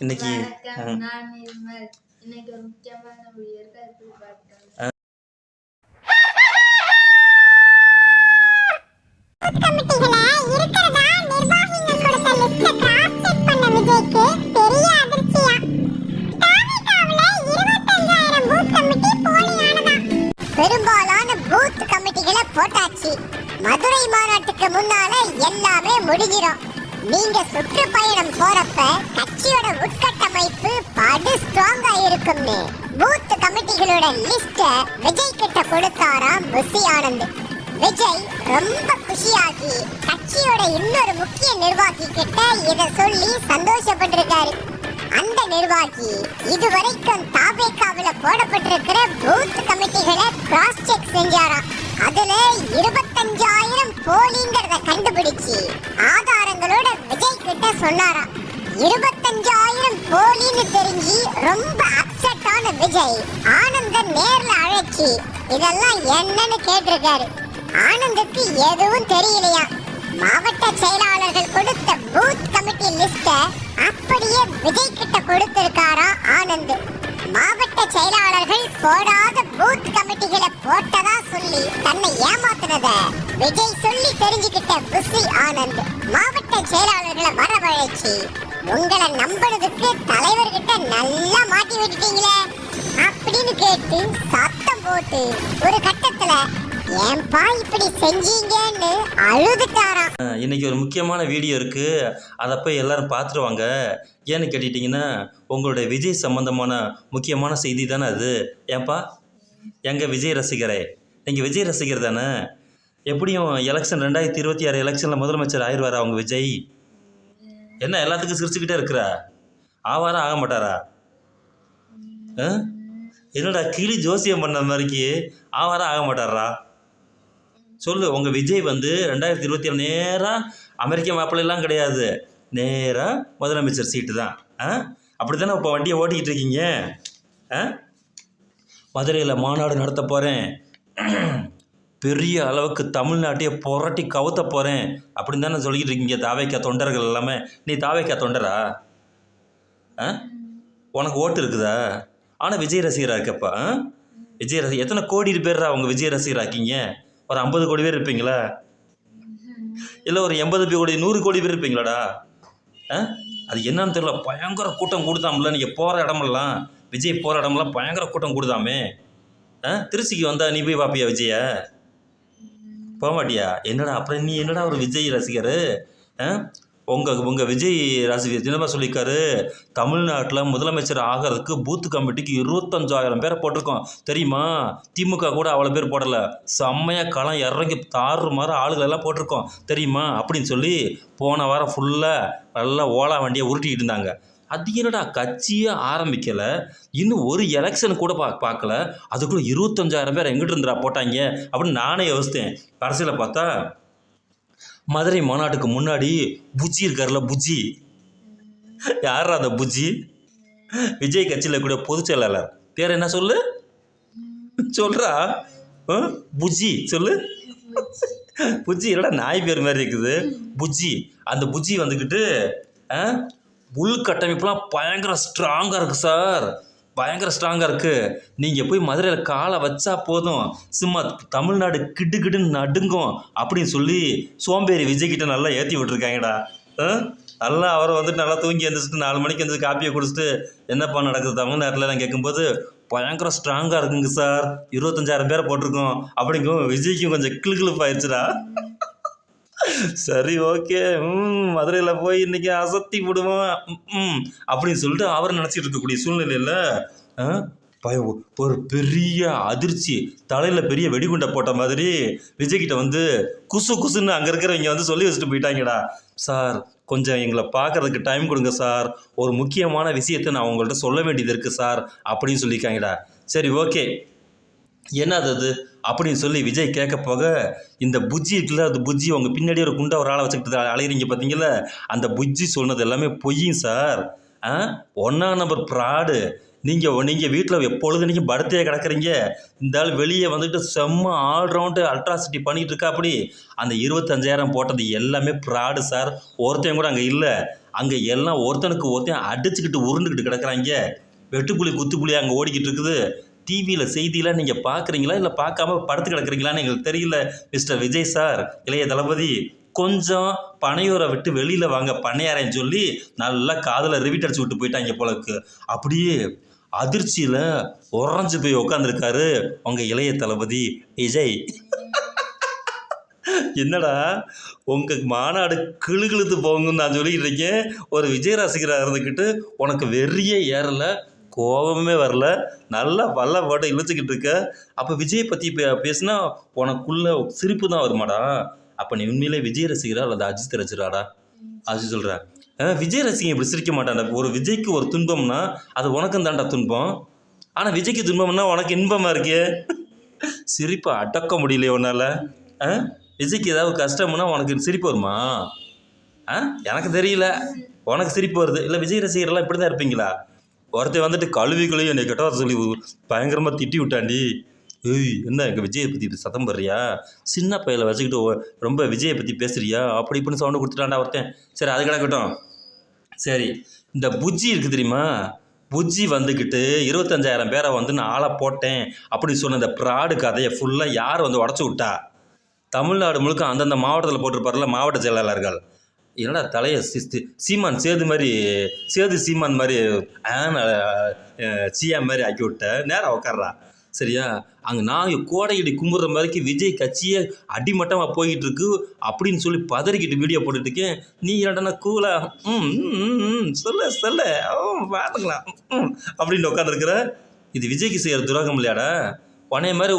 இன்னைக்கு வணக்கம் நான் நிர்மல். இன்னைக்கு ஒரு முக்கியமான வீடியோ இருக்கு அது போய் பார்க்கலாம் கமிட்டிகள இருக்கிறதா நிர்வாகிகள் கொடுத்த லிஸ்ட கிராஸ் செக் பண்ண விஜய்க்கு பெரிய அதிர்ச்சியா? தாவிகாவுல 25000 பூத் கமிட்டி போலியானதா? பெரும்பாலான பூத் கமிட்டிகளை போட்டாச்சு. மதுரை மாநாட்டுக்கு முன்னால எல்லாமே முடிஞ்சிரும். நீங்க சுற்றுப்பயணம் போறப்ப கட்சியோட உட்கட்டமைப்பு படு ஸ்ட்ராங்கா இருக்கும்னு. பூத் கமிட்டிகளோட லிஸ்ட விஜய் கிட்ட கொடுத்தாராம் புசி ஆனந்த். விஜய் ரொம்ப குஷியாகி கட்சியோட இன்னொரு முக்கிய நிர்வாகி கிட்ட இதை சொல்லி சந்தோஷப்பட்டிருக்காரு. அந்த நிர்வாகி இதுவரைக்கும் தாபேக்காவில போடப்பட்டிருக்கிற பூத் கமிட்டிகளை கிராஸ் செக் செஞ்சாராம். அதுல இருபத்தஞ்சாயிரம் போலிங்கிறத கண்டுபிடிச்சு ஆதாரங்களோட விஜய் கிட்ட சொன்னாராம். இருபத்தி இருபத்தஞ்சாயிரம் போலின்னு தெரிஞ்சு ரொம்ப அப்செட் ஆன விஜய். ஆனந்த நேர்ல அழைச்சி இதெல்லாம் என்னன்னு கேட்டிருக்காரு. ஆனந்துக்கு எதுவும் தெரியலையா? மாவட்ட செயலாளர்கள் கொடுத்த பூத் கமிட்டி லிஸ்ட அப்படியே விஜய் கிட்ட கொடுத்திருக்காரா ஆனந்த். மாவட்ட செயலாளர்கள் போடாத பூத் கமிட்டிகளை போட்டதா சொல்லி தன்னை ஏமாத்துனத விஜய் சொல்லி தெரிஞ்சுக்கிட்ட புசி ஆனந்த். மாவட்ட செயலாளர்களை வரவழைச்சு உங்களை நம்பினதுக்கு தலைவர்கிட்ட நல்லா மாட்டி விட்டுட்டீங்களே? அப்படின்னு கேட்டு சத்தம் போட்டு ஒரு கட்டத்துல ஏன்பா இப்படி செஞ்சீங்கன்னு? அழுதுட்டாராம். இன்னைக்கு ஒரு முக்கியமான வீடியோ இருக்குது அதை போய் எல்லாரும் பார்த்துருவாங்க ஏன்னு கேட்டுட்டிங்கன்னா உங்களுடைய விஜய் சம்பந்தமான முக்கியமான செய்தி தானே அது. ஏன்பா? எங்கள் விஜய் ரசிகரே நீங்கள் விஜய் ரசிகர் தானே? எப்படியும் எலெக்ஷன் ரெண்டாயிரத்தி இருபத்தி ஆறு எலெக்ஷனில் முதலமைச்சர் ஆயிடுவார் அவங்க விஜய்? என்ன எல்லாத்துக்கும் சிரிச்சுக்கிட்டே இருக்கிறா? ஆவாரா ஆக மாட்டாரா? ஆ? என்னடா கிளி ஜோசியம் பண்ண மாதிரிக்கு ஆவாரா ஆக மாட்டாரா? சொல்லு உங்கள் விஜய் வந்து ரெண்டாயிரத்தி இருபத்தி ஏழு நேராக அமெரிக்க மாப்பிள்ளைலாம் கிடையாது. நேராக முதலமைச்சர் சீட்டு தான். ஆ? அப்படி தானே இப்போ வண்டியை ஓட்டிக்கிட்டு இருக்கீங்க? ஆ? மதுரையில் மாநாடு நடத்த போகிறேன் பெரிய அளவுக்கு தமிழ்நாட்டையே புரட்டி கவுத்த போகிறேன் அப்படின்னு தானே சொல்லிக்கிட்டு இருக்கீங்க தாவைக்கா தொண்டர்கள் எல்லாமே. நீ தாவைக்கா தொண்டரா? ஆ? உனக்கு ஓட்டு இருக்குதா? ஆனால் விஜய் ரசிகராக இருக்கப்பா ஆ? விஜய் ரசி எத்தனை கோடி பேர்ரா உங்கள் விஜய் ரசிகராக்கீங்க இருக்கீங்க ஒரு ஐம்பது கோடி பேர் இருப்பீங்களா? இல்லை ஒரு எண்பது கோடி நூறு கோடி பேர் இருப்பீங்களாடா? ஆ? அது என்னன்னு தெரியல பயங்கர கூட்டம் கொடுத்தாமல நீங்கள் போகிற இடமெல்லாம். விஜய் போகிற இடமெல்லாம் பயங்கர கூட்டம் கொடுத்தாமே ஆ? திருச்சிக்கு வந்தால் நீ போய் பார்ப்பியா விஜயை? போக மாட்டியா? என்னடா அப்புறம் நீ என்னடா ஒரு விஜய் ரசிகர்? ஆ? உங்கள் உங்கள் விஜய் ரசிகர் தினமா சொல்லியிருக்காரு? தமிழ்நாட்டில் முதலமைச்சர் ஆகிறதுக்கு பூத்து கமிட்டிக்கு இருபத்தஞ்சாயிரம் பேரை போட்டிருக்கோம். தெரியுமா? திமுக கூட அவ்வளோ பேர் போடலை. செம்மையாக களம் இறங்கி தாறு மாதிரி ஆளுகளெல்லாம் போட்டிருக்கோம். தெரியுமா? அப்படின்னு சொல்லி போன வாரம் ஃபுல்லாக நல்லா ஓலா வண்டியை உருட்டிக்கிட்டு இருந்தாங்க. அது என்னடா கட்சியே ஆரம்பிக்கலை? இன்னும் ஒரு எலெக்ஷன் கூட பா பார்க்கல. அதுக்குள்ளே இருபத்தஞ்சாயிரம் பேர் எங்கிட்டு இருந்துடா போட்டாங்க? அப்படின்னு நானே யோசித்தேன். கடைசியில் பார்த்தா மதுரை மாநாட்டுக்கு முன்னாடி புஜ்ஜி இருக்கார்ல புஜ்ஜி? யார் அந்த புஜ்ஜி? விஜய் கட்சியில் கூட பொதுச் செயலாளர். பேர் என்ன சொல்லு? சொல்கிறா புஜ்ஜி சொல்லு. புஜ்ஜி என்னடா நாய் பேர் மாதிரி இருக்குது. புஜ்ஜி. அந்த புஜ்ஜி வந்துக்கிட்டு உள்கட்டமைப்புலாம் பயங்கர ஸ்ட்ராங்காக இருக்குது சார் பயங்கர ஸ்ட்ராங்காக இருக்குது நீங்கள் போய் மதுரையில் காலை வச்சா போதும். சும்மா தமிழ்நாடு கிடு கிடுன்னு நடுங்கும் அப்படின்னு சொல்லி சோம்பேறி விஜய்கிட்ட நல்லா ஏற்றி விட்டுருக்காங்கடா. ஆ? நல்லா அவரை வந்துட்டு நல்லா தூங்கி எழுந்திரிச்சிட்டு நாலு மணிக்கு எழுந்திரிச்சு காப்பியை குடிச்சிட்டு என்னப்பா நடக்குது? தமிழ்நாட்டில் நான் கேட்கும்போது பயங்கர ஸ்ட்ராங்காக இருக்குங்க சார் இருபத்தஞ்சாயிரம் பேரை போட்டிருக்கோம். அப்படிங்கும் விஜய்க்கும் கொஞ்சம் கிளு கிளுகிளுப்பாயிருச்சுடா. சரி ஓகே. ம் மதுரையில் போய் இன்னைக்கு அசத்தி விடுவோம் ம், அப்படின்னு சொல்லிட்டு அவர் நினச்சிட்டு இருக்கக்கூடிய சூழ்நிலையில் பய ஒரு பெரிய அதிர்ச்சி. தலையில் பெரிய வெடிகுண்டை போட்ட மாதிரி விஜய்கிட்ட வந்து குசு குசுன்னு அங்கே இருக்கிறவங்க வந்து சொல்லி வச்சுட்டு போயிட்டாங்கடா. சார் கொஞ்சம் எங்களை பார்க்கறதுக்கு டைம் கொடுங்க சார். ஒரு முக்கியமான விஷயத்தை நான் உங்கள்கிட்ட சொல்ல வேண்டியது இருக்குது சார் அப்படின்னு சொல்லியிருக்காங்கடா. சரி ஓகே. என்னது அது? அப்படின்னு சொல்லி விஜய் கேட்க போக இந்த புஜ்ஜி இருக்குல்ல அது புஜ்ஜி உங்கள் பின்னாடி ஒரு குண்டா ஒரு ஆளை வச்சுக்கிட்டு அலையிறீங்க பார்த்தீங்களா அந்த புஜ்ஜி சொன்னது எல்லாமே பொய்யும் சார். ஆ? ஒன்றா நம்பர் ப்ராடு. நீங்கள் நீங்கள் வீட்டில் எப்பொழுது நீங்கள் படுத்தையே கிடக்குறீங்க? இந்த ஆள் வெளியே வந்துட்டு செம்ம ஆல்ரவுண்டு அல்ட்ராசிட்டி பண்ணிகிட்டு இருக்கா அப்படி? அந்த இருபத்தஞ்சாயிரம் போட்டது எல்லாமே ப்ராடு சார். ஒருத்தன் கூட அங்கே இல்லை. அங்கே எல்லாம் ஒருத்தனுக்கு ஒருத்தன் அடிச்சுக்கிட்டு உருண்டுக்கிட்டு கிடக்குறாங்க. வெட்டுப்புலி குத்துப்புலி அங்கே ஓடிக்கிட்டு இருக்குது. டிவியில் செய்தியெலாம் நீங்கள் பார்க்குறீங்களா இல்லை பார்க்காம படுத்து கிடக்குறீங்களான்னு எங்களுக்கு தெரியல மிஸ்டர் விஜய் சார். இளைய தளபதி கொஞ்சம் பனையூரை விட்டு வெளியில் வாங்க பண்ணையாரேன்னு சொல்லி நல்லா காதில் ரிவிட் அடிச்சு விட்டு போயிட்டாங்க போலக்கு அப்படியே அதிர்ச்சியில் உறைஞ்சு போய் உட்காந்துருக்காரு உங்கள் இளைய தளபதி விஜய். என்னடா உங்கள் மாநாடு கிளுகிழுத்து போங்கன்னு நான் சொல்லிக்கிட்டு இருக்கேன். ஒரு விஜய் ரசிகராக இருந்துக்கிட்டு உனக்கு வெறியே ஏறலை. கோபமே வரல. நல்லா வல்ல போட்டு இழுத்துக்கிட்டு இருக்க. அப்போ விஜய் பற்றி பே பேசுனா உனக்குள்ள சிரிப்பு தான் வருமாடா. அப்போ நீ உண்மையிலே விஜய் ரசிகரா அல்லது அஜித் ரசிகராடா? அஜித் சொல்கிறேன் விஜய் ரசிகன் இப்படி சிரிக்க மாட்டான்டா. ஒரு விஜய்க்கு ஒரு துன்பம்னா அது உனக்கும் தான்டா துன்பம். ஆனால் விஜய்க்கு துன்பம்னா உனக்கு இன்பமாக இருக்கே? சிரிப்பை அடக்க முடியலையே உன்னால். ஆ விஜய்க்கு ஏதாவது கஷ்டம்னா உனக்கு சிரிப்பு வருமா? ஆ எனக்கு தெரியல. உனக்கு சிரிப்பு வருது. இல்லை விஜய் ரசிகர்லாம் இப்படி தான் இருப்பீங்களா? ஒருத்தன் வந்துட்டு கழுவி கழுவி என்னை கெட்ட சொல்லி பயங்கரமாக திட்டி விட்டாண்டி ஏய் என்ன எங்கள் விஜயை பற்றி இப்படி சத்தம் போடுறியா? சின்ன பையில வச்சுக்கிட்டு ரொம்ப விஜயை பற்றி பேசுறியா? அப்படி இப்படின்னு சவுண்டு கொடுத்துட்டாண்டா ஒருத்தன். சரி அது கிடக்கட்டும் சரி இந்த புஜ்ஜி இருக்குது தெரியுமா? புஜ்ஜி வந்துக்கிட்டு இருபத்தஞ்சாயிரம் பேரை வந்து நான் ஆளை போட்டேன் அப்படி சொன்ன இந்த ப்ராடு கதையை ஃபுல்லாக யார் வந்து உடச்சி விட்டா? தமிழ்நாடு முழுக்க அந்தந்த மாவட்டத்தில் போட்டிருப்பார்ல மாவட்ட செயலாளர்கள். என்னடா தலையை சிஸ்து சீமான் சேது மாதிரி சேது சீமான் மாதிரி சியா மாதிரி ஆக்கி விட்ட. நேராக உட்கார்றா சரியா? அங்கே நான் கோடையடி கும்பிட்ற மாதிரிக்கு விஜய் கட்சியே அடிமட்டமாக போய்கிட்டு இருக்கு அப்படின்னு சொல்லி பதறிக்கிட்டு வீடியோ போட்டுட்டு இருக்கேன் நீ என்னடா கூலா ம் சொல்லு சொல்லு. ஓ பார்த்துக்கலாம் அப்படின்னு உட்காந்துருக்குற இது விஜய்க்கு செய்கிற துரோகம் இல்லையாடா? உனைய மாதிரி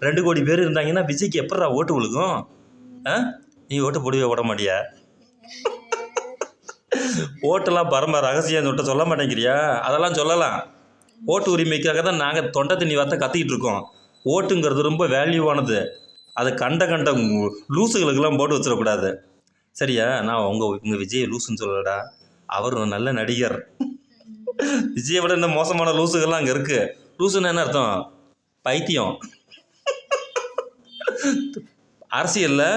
ரெண்டு கோடி பேர் இருந்தாங்கன்னா விஜய்க்கு எப்படா ஓட்டு விழுகும்? ஆ? நீ ஓட்டு போடவே விட மாட்டியா? ஓட்டெல்லாம் பரம ரகசியம் தொட்ட சொல்ல மாட்டேங்கிறியா? அதெல்லாம் சொல்லலாம். ஓட்டு உரிமைக்காக தான் நாங்கள் தொண்டை தண்ணி வார்த்தை கத்திக்கிட்டு இருக்கோம். ஓட்டுங்கிறது ரொம்ப வேல்யூவானது அதை கண்ட கண்ட லூசுகளுக்கெல்லாம் போட்டு வச்சிடக்கூடாது. சரியா? நான் உங்கள் உங்கள் விஜய் லூசுன்னு சொல்லடா அவர் ஒரு நல்ல நடிகர். விஜயை விட இந்த மோசமான லூசுகள்லாம் அங்கே இருக்குது லூசுன்னு என்ன அர்த்தம்? பைத்தியம். அரசியலில்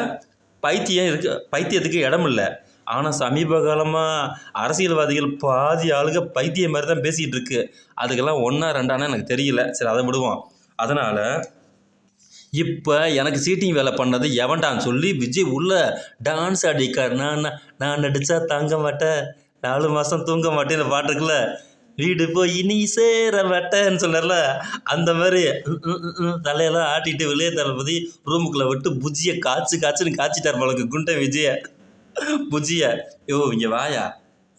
பைத்தியம் இருக்கு பைத்தியத்துக்கு இடம் இல்லை ஆனால் சமீப காலமாக அரசியல்வாதிகள் பாதி ஆளுங்க பைத்தியம் மாதிரி தான் பேசிகிட்டு இருக்கு. அதுக்கெல்லாம் ஒன்றா ரெண்டானா எனக்கு தெரியல. சரி அதை விடுவோம். அதனால் இப்போ எனக்கு சீட்டிங் வேலை பண்ணது எவன்டான்னு சொல்லி விஜய் உள்ள டான்ஸ் ஆடிக்கார் நான் நான் நடித்தா தாங்க மாட்டேன். நாலு மாதம் தூங்க மாட்டேன்னு பாட்டு வீடு போய் நீ சேர மாட்டேன்னு சொன்னார்ல அந்த மாதிரி தலையெல்லாம் ஆட்டிட்டு வெளியே தளபதி ரூமுக்குள்ளே விட்டு புஜ்ஜியை காய்ச்சி காய்ச்சின்னு காய்ச்சிட்டார் பழக்கு குண்டை விஜய. புஜிய யோ இங்கே வாயா.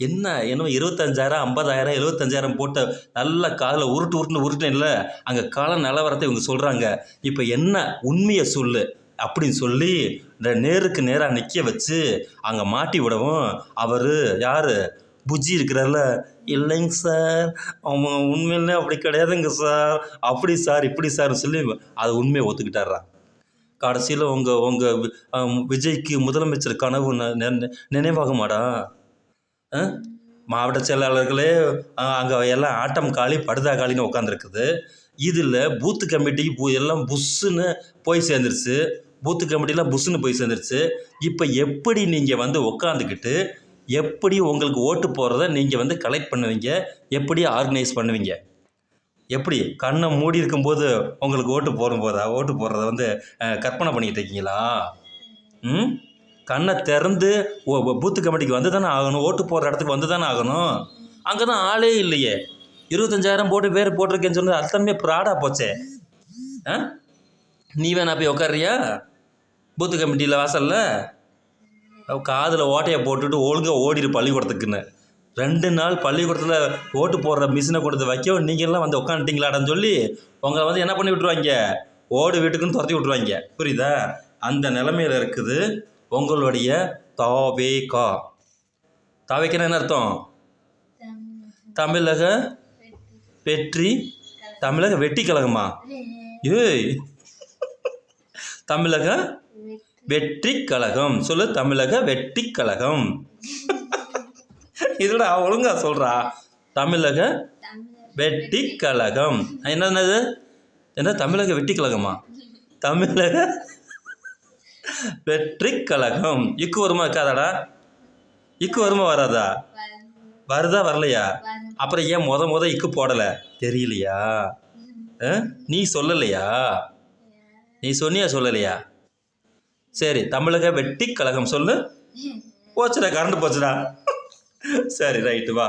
என்ன என்னமோ இருபத்தஞ்சாயிரம் ஐம்பதாயிரம் எழுபத்தஞ்சாயிரம் போட்ட நல்ல காதில் உருட்டு உருட்டுன்னு உருட்டுல அங்கே கால நிலவரத்தை இவங்க சொல்கிறாங்க இப்போ என்ன உண்மையை சொல்லு. அப்படின்னு சொல்லி இந்த நேருக்கு நேராக நிற்க வச்சு அங்கே மாட்டி விடவும் அவர் யார்? புஜ்ஜி இருக்கிறார்ல. இல்லைங்க சார் அவன் உண்மையிலே அப்படி கிடையாதுங்க சார். அப்படி சார் இப்படி சார்னு சொல்லி அதை உண்மையை ஒத்துக்கிட்டாரா கடைசியில் உங்கள் உங்கள் விஜய்க்கு முதலமைச்சர் கனவு ந- நெ- ஆ? மாவட்ட செயலாளர்களே அங்கே எல்லாம் ஆட்டம் காலி படுதா காலின்னு உட்காந்துருக்குது இதில் பூத்து கமிட்டிக்கு பூ எல்லாம் புஷ்ஷுன்னு போய் சேர்ந்துருச்சு. பூத்து கமிட்டிலாம் புஷ்ஷுன்னு போய் சேர்ந்துருச்சு. இப்போ எப்படி நீங்கள் வந்து உட்காந்துக்கிட்டு எப்படி உங்களுக்கு ஓட்டு போடுறத நீங்கள் வந்து கலெக்ட் பண்ணுவீங்க? எப்படி ஆர்கனைஸ் பண்ணுவீங்க? எப்படி? கண்ணை மூடி இருக்கும்போது உங்களுக்கு ஓட்டு போடும் போதா ஓட்டு போடுறத வந்து கற்பனை பண்ணிக்கிட்டு இருக்கீங்களா? ம்? கண்ணை திறந்து பூத்து கமிட்டிக்கு வந்து தானே ஆகணும்? ஓட்டு போடுற இடத்துக்கு வந்து தானே ஆகணும்? அங்கே தான் ஆளே இல்லையே. இருபத்தஞ்சாயிரம் போட்டு பேர் போட்டிருக்கேன்னு சொன்னது அர்த்தமே ப்ராடாக போச்சே. ஆ? நீ வேணா போய் உக்காரியா பூத்து கமிட்டியில் வாசலில்? காதில் ஓட்டையை போட்டுட்டு ஒழுங்காக ஓடிடு பள்ளிக்கூடத்துக்குன்னு. ரெண்டு நாள் பள்ளிக்கூடத்தில் ஓட்டு போடுற மிஷினை கொடுத்து வைக்க நீங்கள்லாம் வந்து உட்காந்துட்டீங்களாடான்னு சொல்லி உங்களை வந்து என்ன பண்ணி விட்ருவாங்க ஓடு வீட்டுக்குன்னு துரத்தி விட்ருவாங்க புரியுதா? அந்த நிலமையில இருக்குது உங்களுடைய தாவேகா. தாவேக்கா என்ன அர்த்தம்? தமிழக வெற்றி. தமிழக வெட்டி கழகமா ஏய். தமிழக வெற்றி கழகம் சொல்லு தமிழக வெற்றி கழகம் இதோட ஒழுங்கா சொல்றா. தமிழக வெட்டி கழகம் என்னது? என்ன தமிழக வெட்டி கழகமா தமிழக வெற்றி கழகம் இக்கு வருமா இருக்காதாடா? இக்கு வருமா வராதா? வருதா வரலையா? அப்புறம் ஏன் முத முத இக்கு போடலை? தெரியலையா? ஆ? நீ சொல்லலையா? நீ சொன்னியா சொல்லலையா? சரி தமிழக வெட்டி கழகம் சொல்லு. போச்சுடா கரண்ட் போச்சுடா. சரி ரைட்டு வா.